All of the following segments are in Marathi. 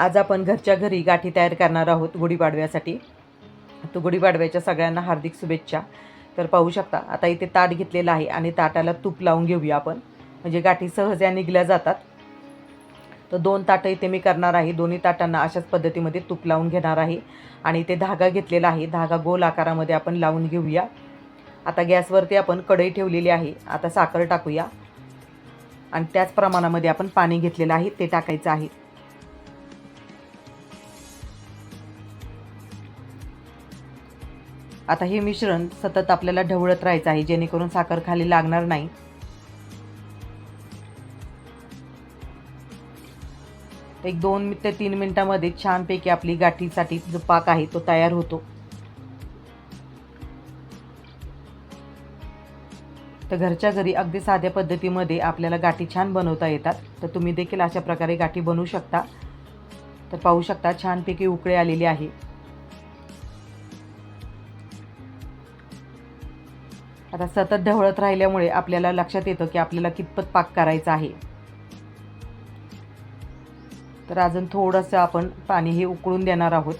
आज आपण घरच्या घरी गाठी तयार करणार आहोत गुढीपाडव्यासाठी. तो गुढीपाडव्याच्या सगळ्यांना हार्दिक शुभेच्छा. तर पाहू शकता आता इथे ताट घेतलेलं आहे आणि ताटाला तूप लावून घेऊया आपण. म्हणजे गाठी सहज या निघल्या जातात. तर दोन ताटं इथे मी करणार आहे. दोन्ही ताटांना अशाच पद्धतीमध्ये तूप लावून घेणार आहे. आणि इथे धागा घेतलेला आहे. धागा गोल आकारामध्ये आपण लावून घेऊया. आता गॅसवरती आपण कढई ठेवलेली आहे. आता साखर टाकूया. आणि त्याच प्रमाणामध्ये आपण पाणी घेतलेलं आहे. ते टाकायचं आहे. आता हे मिश्रण सतत आपल्याला ढवळत राहायचं आहे जेणेकरून साखर खाली लागणार नाही. एक दोन ते तीन मिनटामध्ये छानपैकी आपली गाठीसाठी जो पाक आहे तो तयार होतो. तर घरच्या घरी अगदी साध्या पद्धतीमध्ये आपल्याला गाठी छान बनवता येतात. तर तुम्ही देखील अशा प्रकारे गाठी बनवू शकता. तर पाहू शकता छानपैकी उकळे आलेली आहे. आता सतत ढवळत राहिल्यामुळे आपल्याला लक्षात येतं की आपल्याला कितपत पाक करायचा आहे. तर अजून थोडंसं आपण पाणी हे उकळून देणार आहोत.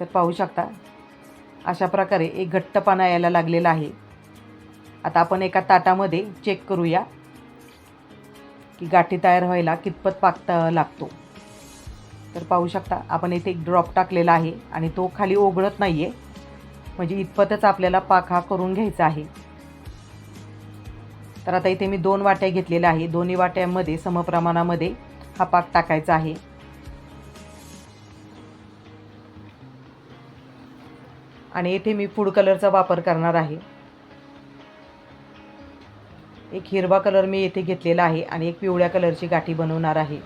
तर पाहू शकता अशा प्रकारे एक घट्टपणा यायला लागलेला आहे. आता आपण एका ताटामध्ये चेक करूया की गाठी तयार व्हायला कितपत पाक त- लागतो. तर पाहू शकता आपण इथे एक ड्रॉप टाकलेला आहे आणि तो खाली ओघळत नाही आहे म्हणजे इतपतच आपल्याला पाक हा करून घ्यायचा आहे. तर आता इथे मी दोन वाट्या घेतलेल्या आहे. दोन्ही वाट्यांमध्ये समप्रमाणामध्ये हा पाक टाकायचा आहे. आणि येथे मी फूड कलरचा वापर करणार आहे. एक हिरवा कलर मी येथे घेतलेला आहे आणि एक पिवळ्या कलरची गाठी बनवणार आहे.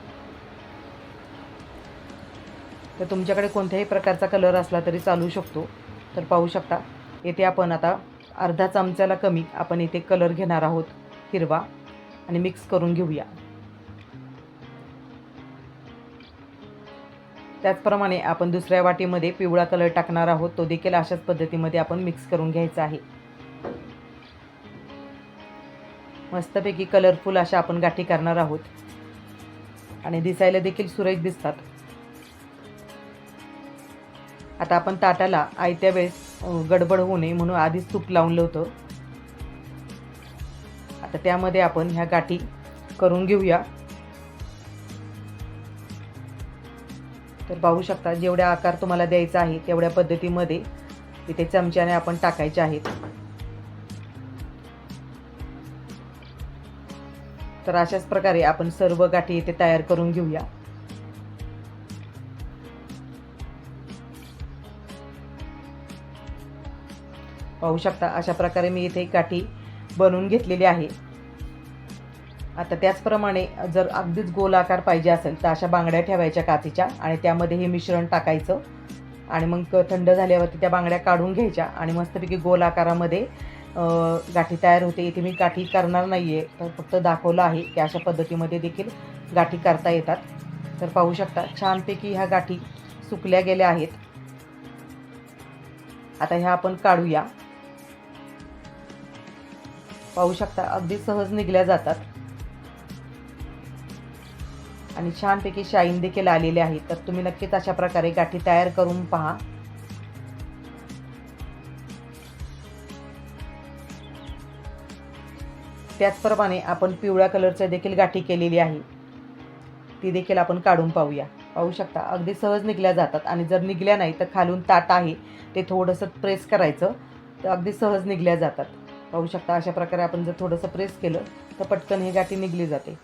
तर तुमच्याकडे कोणत्याही प्रकारचा कलर असला तरी चालू शकतो. तर पाहू शकता येथे आपण आता अर्धा चमच्याला कमी आपण इथे कलर घेणार आहोत हिरवा. आणि मिक्स करून घेऊया. त्याचप्रमाणे आपण दुसऱ्या वाटीमध्ये पिवळा कलर टाकणार आहोत. तो देखील अशाच पद्धतीमध्ये आपण मिक्स करून घ्यायचा आहे. मस्तपैकी कलरफुल अशा आपण गाठी करणार आहोत. आणि दिसायला देखील सुरेख दिसतात. आता आपण ताटाला आयत्या वेळेस गडबड होऊ नये म्हणून आधीच तूप लावलं होतं आता त्यामध्ये आपण ह्या गाठी करून घेऊया. तर पाहू शकता जेवढ्या आकार तुम्हाला द्यायचा आहे तेवढ्या पद्धतीमध्ये इथे चमच्याने आपण टाकायचे आहेत. तर अशाच प्रकारे आपण सर्व गाठी इथे तयार करून घेऊया. पाहू शकता अशा प्रकारे मी इथे गाठी बनवून घेतलेली आहे. आता त्याचप्रमाणे जर अगदीच गोल आकार पाहिजे असेल तर अशा बांगड्या ठेवायच्या काचेच्या आणि त्यामध्ये हे मिश्रण टाकायचं. आणि मग क- थंड झाल्यावरती त्या बांगड्या काढून घ्यायच्या आणि मस्तपैकी गोल आकारामध्ये गाठी तयार होते. इथे मी गाठी करणार नाही आहे तर फक्त दाखवलं आहे की अशा पद्धतीमध्ये देखील गाठी करता येतात. तर पाहू शकता छानपैकी ह्या गाठी सुकल्या गेल्या आहेत. आता ह्या आपण काढूया. पाहू शकता अगदी सहज निघल्या जातात. आणि छानपैकी शाईन देखील आलेले आहेत तर तुम्ही नक्कीच अशा प्रकारे गाठी तयार करून पहा. त्याचप्रमाणे आपण पिवळ्या कलरच्या देखील गाठी केलेली आहे. ती देखील आपण काढून पाहूया. पाहू शकता अगदी सहज निघल्या जातात. आणि जर निघल्या नाही तर खालून ताट आहे. ते थोडंसं प्रेस करायचं. तर अगदी सहज निघल्या जातात. पाहू शकता अशा प्रकारे आपण जर थोडंसं प्रेस केलं तर पटकन ही गाठी निघली जाते.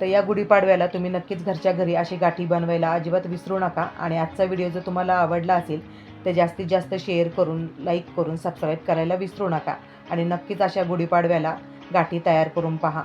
तर या गुढीपाडव्याला तुम्ही नक्कीच घरच्या घरी अशी गाठी बनवायला अजिबात विसरू नका आणि आजचा व्हिडिओ जर तुम्हाला आवडला असेल तर जास्तीत जास्त शेअर करून लाईक करून सबस्क्राईब करायला विसरू नका आणि नक्कीच अशा गुढीपाडव्याला गाठी तयार करून पहा.